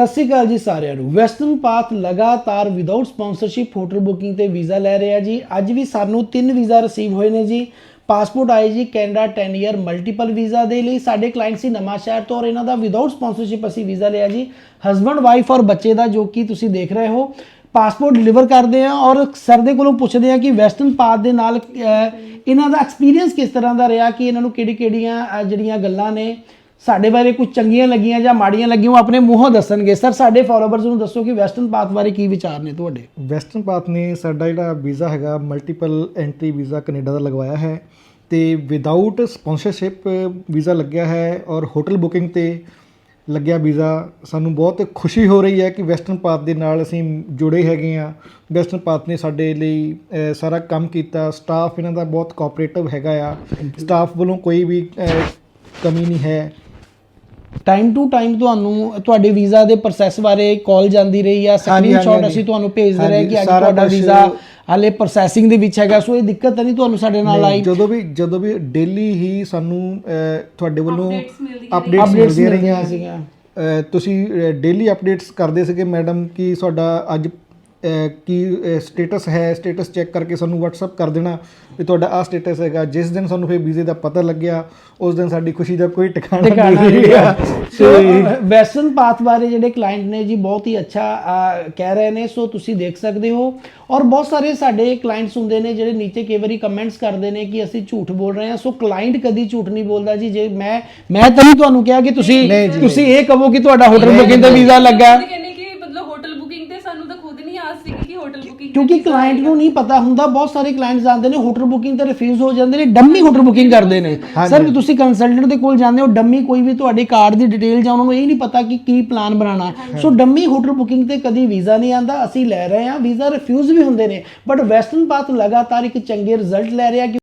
ਸਤਿ ਸ਼੍ਰੀ ਅਕਾਲ ਜੀ ਸਾਰਿਆਂ ਨੂੰ। ਵੈਸਟਰਨ ਪਾਥ ਲਗਾਤਾਰ ਵਿਦਆਊਟ ਸਪਾਂਸਰਸ਼ਿਪ ਹੋਟਲ ਬੁਕਿੰਗ ਤੇ ਵੀਜ਼ਾ ਲੈ ਰਿਹਾ ਜੀ। ਅੱਜ ਵੀ ਸਾਨੂੰ ਤਿੰਨ ਵੀਜ਼ਾ ਰਿਸੀਵ ਹੋਏ ਨੇ ਜੀ। ਪਾਸਪੋਰਟ ਆਏ ਜੀ ਕੈਨੇਡਾ 10 ਇਅਰ ਮਲਟੀਪਲ ਵੀਜ਼ਾ ਦੇ ਲਈ। ਸਾਡੇ ਕਲਾਇੰਟ ਸੀ ਨਵਾਂ ਸ਼ਹਿਰ ਤੋਂ ਔਰ ਇਹਨਾਂ ਦਾ ਵਿਦਆਊਟ ਸਪਾਂਸਰਸ਼ਿਪ ਅਸੀਂ ਵੀਜ਼ਾ ਲਿਆ ਜੀ। ਹਸਬੰਡ ਵਾਈਫ ਔਰ ਬੱਚੇ ਦਾ ਜੋ ਕਿ ਤੁਸੀਂ ਦੇਖ ਰਹੇ ਹੋ। ਪਾਸਪੋਰਟ ਡਿਲੀਵਰ ਕਰਦੇ ਆ ਔਰ ਸਰ ਦੇ ਕੋਲੋਂ ਪੁੱਛਦੇ ਆ ਕਿ ਵੈਸਟਰਨ ਪਾਥ ਦੇ ਨਾਲ ਇਹਨਾਂ ਦਾ ਐਕਸਪੀਰੀਅੰਸ ਕਿਸ ਤਰ੍ਹਾਂ ਦਾ ਰਿਹਾ? ਕਿ ਇਹਨਾਂ ਨੂੰ ਕਿਹੜੀ ਕਿਹੜੀਆਂ ਜਿਹੜੀਆਂ ਗੱਲਾਂ ਨੇ? ਸਾਡੇ ਬਾਰੇ ਕੁਝ ਚੰਗੀਆਂ ਲੱਗੀਆਂ ਜਾਂ ਮਾੜੀਆਂ ਲੱਗੀਆਂ ਉਹ ਆਪਣੇ ਮੂੰਹੋਂ ਦੱਸਣਗੇ। ਸਰ ਸਾਡੇ ਫਾਲੋਅਰਸ ਨੂੰ ਦੱਸੋ ਕਿ ਵੈਸਟਰਨ ਪਾਥ ਬਾਰੇ ਕੀ ਵਿਚਾਰ ਨੇ ਤੁਹਾਡੇ? ਵੈਸਟਰਨ ਪਾਥ ਨੇ ਸਾਡਾ ਜਿਹੜਾ ਵੀਜ਼ਾ ਹੈਗਾ ਮਲਟੀਪਲ ਐਂਟਰੀ ਵੀਜ਼ਾ ਕੈਨੇਡਾ ਦਾ ਲਗਵਾਇਆ ਹੈ ਤੇ ਵਿਦਆਊਟ ਸਪਾਂਸਰਸ਼ਿਪ ਵੀਜ਼ਾ ਲੱਗਿਆ ਹੈ ਔਰ ਹੋਟਲ ਬੁਕਿੰਗ ਤੇ ਲੱਗਿਆ ਵੀਜ਼ਾ ਸਾਨੂੰ ਬਹੁਤ ਖੁਸ਼ੀ ਹੋ ਰਹੀ ਹੈ ਕਿ ਵੈਸਟਰਨ ਪਾਥ ਦੇ ਨਾਲ ਅਸੀਂ ਜੁੜੇ ਹੈਗੇ ਆ ਵੈਸਟਰਨ ਪਾਥ ਨੇ ਸਾਡੇ ਲਈ ਸਾਰਾ ਕੰਮ ਕੀਤਾ। ਸਟਾਫ ਇਹਨਾਂ ਦਾ ਬਹੁਤ ਕੋਆਪਰੇਟਿਵ ਹੈਗਾ ਆ। ਸਟਾਫ ਵੱਲੋਂ ਕੋਈ ਵੀ ਕਮੀ ਨਹੀਂ ਹੈ। ਟਾਈਮ ਟੂ ਟਾਈਮ ਤੁਹਾਨੂੰ ਤੁਹਾਡੇ ਵੀਜ਼ਾ ਦੇ ਪ੍ਰੋਸੈਸ ਬਾਰੇ ਕਾਲ ਜਾਂਦੀ ਰਹੀ ਆ ਸਕਰੀਨਸ਼ਾਟ। ਅਸੀਂ ਤੁਹਾਨੂੰ ਭੇਜਦੇ ਰਹੇ ਕਿ ਅੱਜ ਤੁਹਾਡਾ ਵੀਜ਼ਾ ਹਾਲੇ ਪ੍ਰੋਸੈਸਿੰਗ ਦੇ ਵਿੱਚ ਹੈਗਾ ਸੋ ਇਹ ਦਿੱਕਤ ਤਾਂ ਨਹੀਂ ਤੁਹਾਨੂੰ ਸਾਡੇ ਨਾਲ ਆਈ। ਜਦੋਂ ਵੀ ਜਦੋਂ ਵੀ ਡੇਲੀ ਹੀ ਸਾਨੂੰ ਤੁਹਾਡੇ ਵੱਲੋਂ ਅਪਡੇਟਸ ਅਪਡੇਟਸ ਮਿਲਦੀਆਂ ਰਹੀਆਂ। ਸੀਗੀਆਂ। ਤੁਸੀਂ ਡੇਲੀ ਅਪਡੇਟਸ ਕਰਦੇ ਸੀਗੇ ਮੈਡਮ ਕਿ ਤੁਹਾਡਾ ਅੱਜ ਕੀ ਸਟੇਟਸ ਹੈ ਸਟੇਟਸ ਚੈੱਕ ਕਰਕੇ ਸਾਨੂੰ WhatsApp ਕਰ ਦੇਣਾ ਵੀ ਤੁਹਾਡਾ ਆ ਸਟੇਟਸ ਹੈਗਾ। ਜਿਸ ਦਿਨ ਸਾਨੂੰ ਫਿਰ ਵੀਜ਼ੇ ਦਾ ਪਤਾ ਲੱਗਿਆ ਉਸ ਦਿਨ ਸਾਡੀ ਖੁਸ਼ੀ ਦਾ ਕੋਈ ਟਿਕਾਣਾ ਨਹੀਂ ਰਿਹਾ। ਸੋ ਵੈਸਟਰਨ ਪਾਥ ਬਾਰੇ ਜਿਹੜੇ ਕਲਾਇੰਟ ਨੇ ਜੀ ਬਹੁਤ ਹੀ ਅੱਛਾ ਕਹਿ ਰਹੇ ਨੇ। ਸੋ ਤੁਸੀਂ ਦੇਖ ਸਕਦੇ ਹੋ। ਔਰ ਬਹੁਤ ਸਾਰੇ ਸਾਡੇ ਕਲਾਇੰਟਸ ਹੁੰਦੇ ਨੇ ਜਿਹੜੇ ਨੀਚੇ ਕਈ ਵਾਰੀ ਕਮੈਂਟਸ ਕਰਦੇ ਨੇ ਕਿ ਅਸੀਂ ਝੂਠ ਬੋਲ ਰਹੇ ਹਾਂ। ਸੋ ਕਲਾਇੰਟ ਕਦੀ ਝੂਠ ਨਹੀਂ ਬੋਲਦਾ ਜੀ। ਜੇ ਮੈਂ ਮੈਂ ਤਾਂ ਤੁਹਾਨੂੰ ਕਿਹਾ ਕਿ ਤੁਸੀਂ ਤੁਸੀਂ ਇਹ ਕਹੋ ਕਿ ਤੁਹਾਡਾ ਹੋਟਲ ਬੁਕਿੰਗ ਤੇ ਵੀਜ਼ਾ ਲੱਗਾ ਖੁਦ ਕਹਿੰਦੇ ਕਿ ਮਤਲਬ ਹੋਟਲ ਬੁਕਿੰਗ ਤੇ ਸਾਨੂੰ ਤਾਂ ਖੁਦ ਨਹੀਂ ਆਸ ਸੀ ਕਿ ਹੋਟਲ ਬੁਕਿੰਗ ਕਿਉਂਕਿ ਕਲਾਇੰਟ ਨੂੰ ਨਹੀਂ ਪਤਾ ਹੁੰਦਾ ਬਹੁਤ ਸਾਰੇ ਕਲਾਇੰਟਸ ਆਉਂਦੇ ਨੇ ਹੋਟਲ ਬੁਕਿੰਗ ਤੇ ਰਿਫਿਊਜ਼ ਹੋ ਜਾਂਦੇ ਨੇ ਡੰਮੀ ਹੋਟਲ ਬੁਕਿੰਗ ਕਰਦੇ ਨੇ। ਸਰ ਤੁਸੀਂ ਕੰਸਲਟੈਂਟ ਦੇ ਕੋਲ ਜਾਂਦੇ ਹੋ ਡੰਮੀ ਕੋਈ ਵੀ ਤੁਹਾਡੇ ਕਾਰਡ ਦੀ ਡਿਟੇਲ ਜਾਂ ਉਹਨਾਂ ਨੂੰ ਇਹ ਨਹੀਂ ਪਤਾ ਕਿ ਕੀ ਪਲਾਨ ਬਣਾਉਣਾ। ਸੋ ਡੰਮੀ ਹੋਟਲ ਬੁਕਿੰਗ ਤੇ ਕਦੀ ਵੀਜ਼ਾ ਨਹੀਂ ਆਂਦਾ ਅਸੀਂ ਲੈ ਰਹੇ ਹਾਂ ਵੀਜ਼ਾ ਰਿਫਿਊਜ਼ ਵੀ ਹੁੰਦੇ ਨੇ। ਬਟ ਵੈਸਟਰਨ ਪਾਥ ਲਗਾਤਾਰ ਇੱਕ ਚੰਗੇ ਰਿਜ਼ਲਟ ਲੈ ਰਿਹਾ ਕਿ